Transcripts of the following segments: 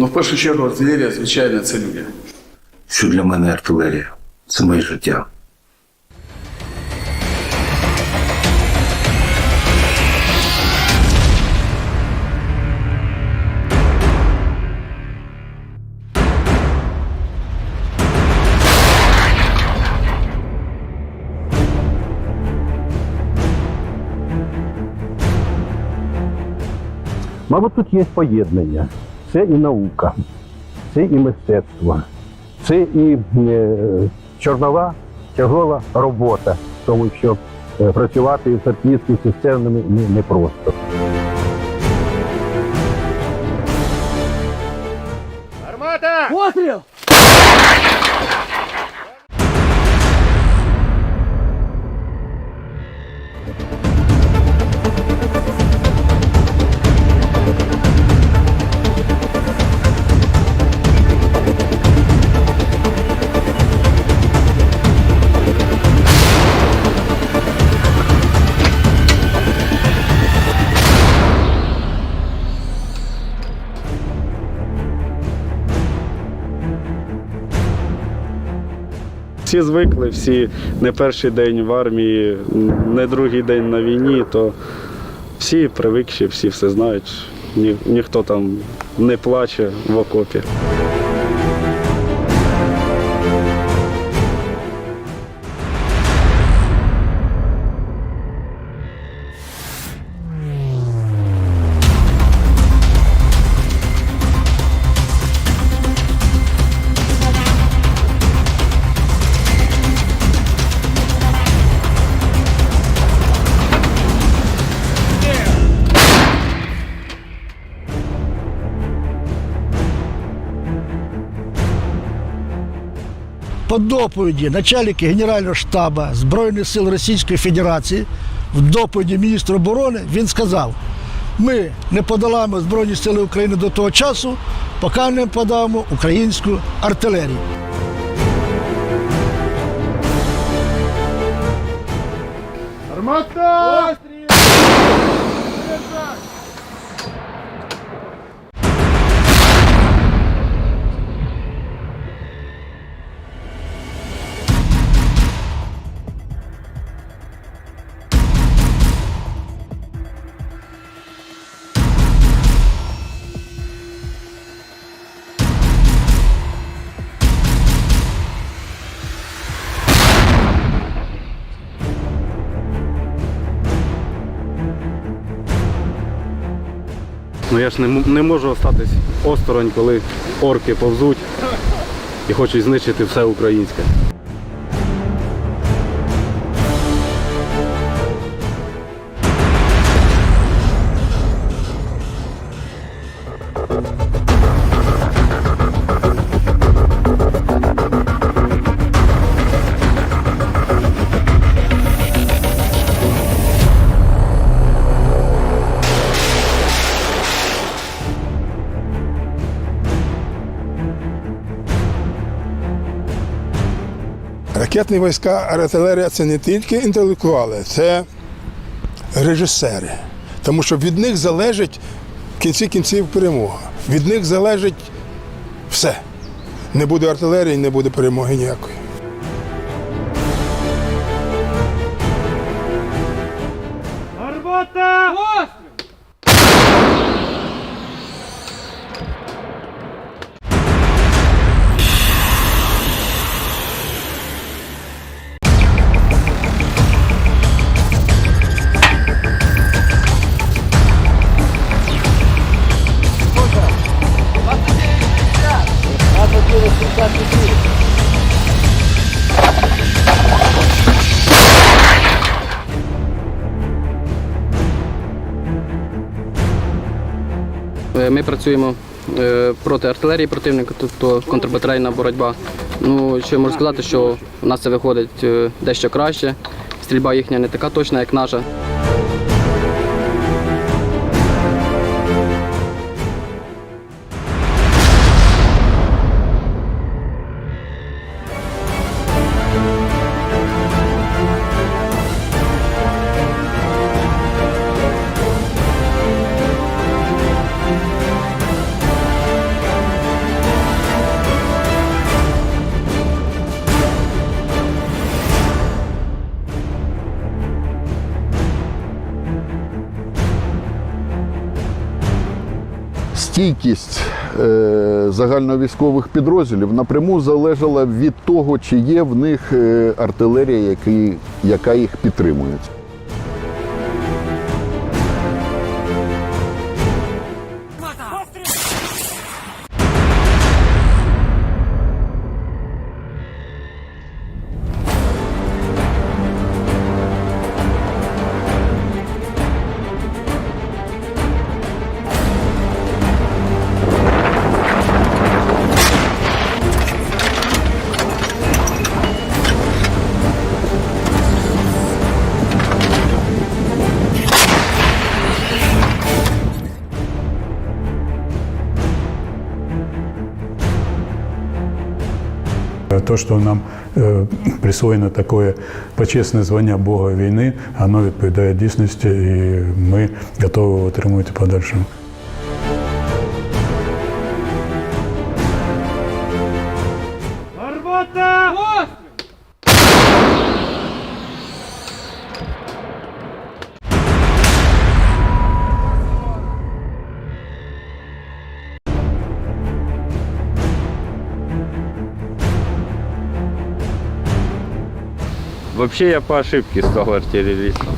Ну, в першу чергу, артилерія, звичайно, це люди. Що для мене артилерія? Це моє життя. Мабуть, тут є поєднання. Це і наука, це і мистецтво, це і е, чорнова тяжова робота, тому що е, працювати з артилерійськими системами не, непросто. Постріл! Всі звикли, всі не перший день в армії, не другий день на війні, то всі привикші, всі все знають. Ні, ніхто там не плаче в окопі. Доповіді начальника Генерального штабу Збройних сил Російської Федерації в доповіді міністра оборони він сказав: ми не подолаємо Збройні Сили України до того часу, поки не подамо українську артилерію. Ну я ж не, не можу остатись осторонь, коли орки повзуть і хочуть знищити все українське. Ракетні війська, артилерія це не тільки інтелектуали, це режисери. Тому що від них залежить в кінці кінців перемога. Від них залежить все. Не буде артилерії, не буде перемоги ніякої. Ми працюємо е, проти артилерії противника, тобто контрбатарейна боротьба. Ну, що можу сказати, що у нас це виходить е, дещо краще. Стрільба їхня не така точна, як наша. Стійкість е, загальновійськових підрозділів напряму залежала від того, чи є в них е, артилерія, які, яка їх підтримує. То, что нам э, присвоено такое почесне звання Бога війни, воно відповідає дійсності, і ми готові його отримувати подальшому. Вообще я по ошибке стал артиллеристом.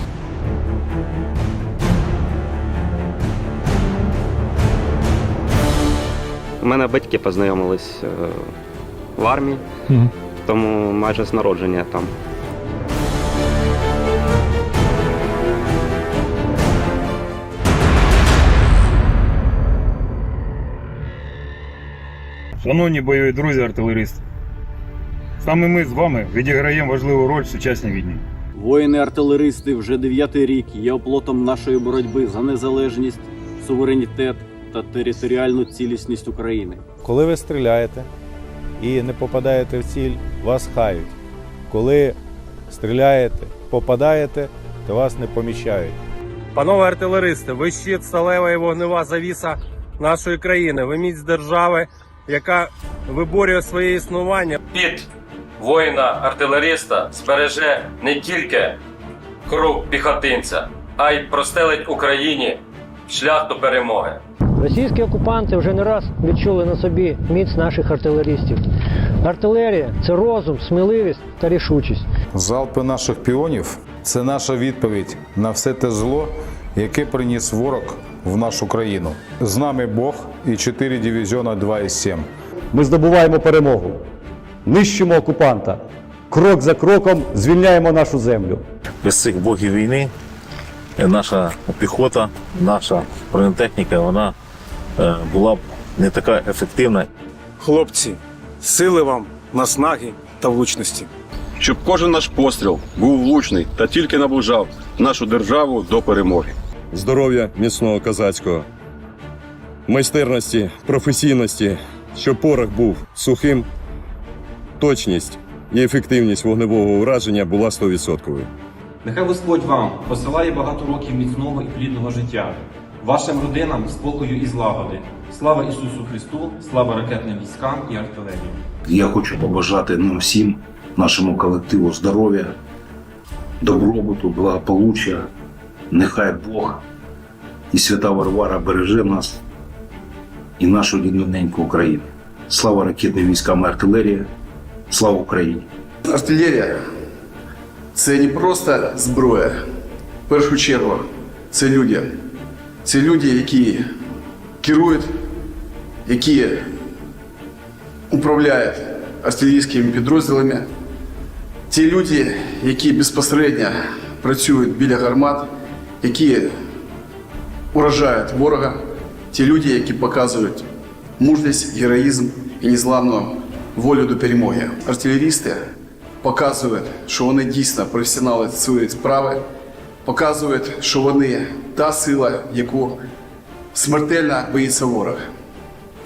У мене батьки познайомились е, в армії, тому майже з народження там. Шановні бойові друзі, артилеристи, саме ми з вами відіграємо важливу роль в сучасній війні. Воїни-артилеристи вже дев'ятий рік є оплотом нашої боротьби за незалежність, суверенітет та територіальну цілісність України. Коли ви стріляєте і не попадаєте в ціль, вас хають. Коли стріляєте, попадаєте, то вас не помічають. Панове артилеристи, ви щит, сталева і вогнева завіса нашої країни. Ви міць держави, яка виборює своє існування. Під воїна-артилеріста збереже не тільки кров піхотинця, а й простелить Україні шлях до перемоги. Російські окупанти вже не раз відчули на собі міць наших артилерістів. Артилерія це розум, сміливість та рішучість. Залпи наших піонів це наша відповідь на все те зло, яке приніс ворог в нашу країну. З нами Бог і 4 дивізіона 2 із 7. Ми здобуваємо перемогу, нищимо окупанта. Крок за кроком звільняємо нашу землю. Без цих богів війни наша піхота, наша бронетехніка, вона е, була б не така ефективна. Хлопці, сили вам, наснаги та влучності. Щоб кожен наш постріл був влучний та тільки наближав нашу державу до перемоги. Здоров'я міцного козацького, майстерності, професійності, щоб порох був сухим, точність і ефективність вогневого ураження була 100%. Нехай Господь вам посилає багато років міцного і плідного життя, вашим родинам спокою і злагоди. Слава Ісусу Христу, слава ракетним військам і артилерії. Я хочу побажати нам всім, нашому колективу здоров'я, добробуту, благополуччя. Нехай Бог і свята Варвара береже нас і нашу рідненьку Україну. Слава ракетним військам і артилерії, слава Україні! Артилерія це не просто зброя. В першу чергу це люди. Це люди, які керують, які управляють артилерійськими підрозділами. Ті люди, які безпосередньо працюють біля гармат, які уражають ворога, ті люди, які показують мужність, героїзм і незламну волю до перемоги. Артилерісти показують, що вони дійсно професіонали своєї справи, показують, що вони та сила, яку смертельно боїться ворог.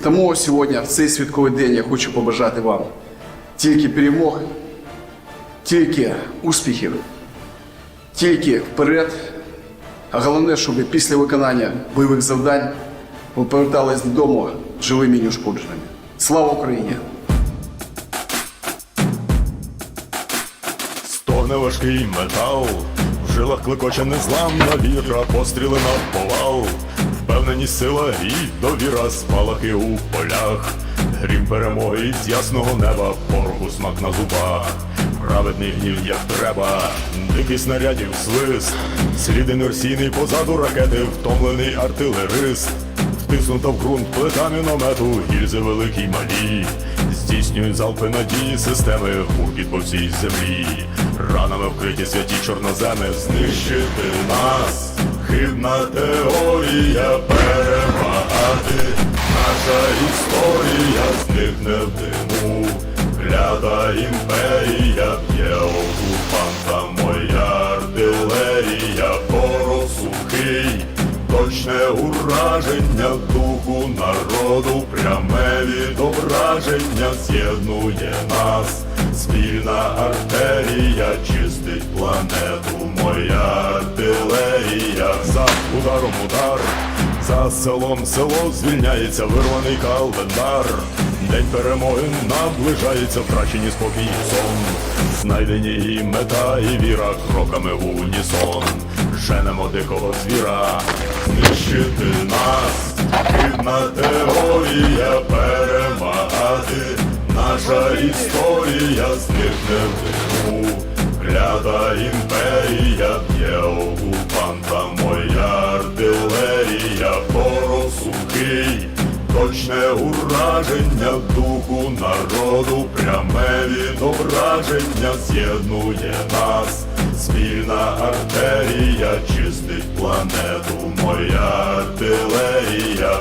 Тому сьогодні, в цей святковий день, я хочу побажати вам тільки перемог, тільки успіхів, тільки вперед. А головне, щоб після виконання бойових завдань ви повертались додому живими і неушкодженими. Слава Україні! Стогне важкий метал, в жилах клекоче незламна віра, постріли на повал. впевненість, сила і довіра, спалахи у полях, грім перемоги з ясного неба, пороху смак на зубах, праведний гнів, як треба, дикий снарядів свист, слід інерційний позаду ракети, втомлений артилерист, втиснута в ґрунт плита міномету, гільзи великі малі, здійснюють залпи надії системи, гуркіт по всій землі, ранами вкриті святі чорноземи, знищити нас, хибна теорія перемагати, наша історія зникне в диму, клята імперія б'є окупанта, Точне ураження духу народу, пряме відображення з'єднує нас. Спільна артерія чистить планету, моя артилерія. За ударом удар, за селом село звільняється вирваний календар. День перемоги наближається, втрачені спокій сон. Знайдені і мета, і віра кроками в унісон. Женемо дикого звіра, знищити нас, хибна теорія перемагати, наша історія зникне в диму, клята імперія б'є окупанта, моя артилерія, порох сухий, точне ураження духу народу, пряме відображення з'єднує нас. Спільна артерія чистить планету, моя артилерія.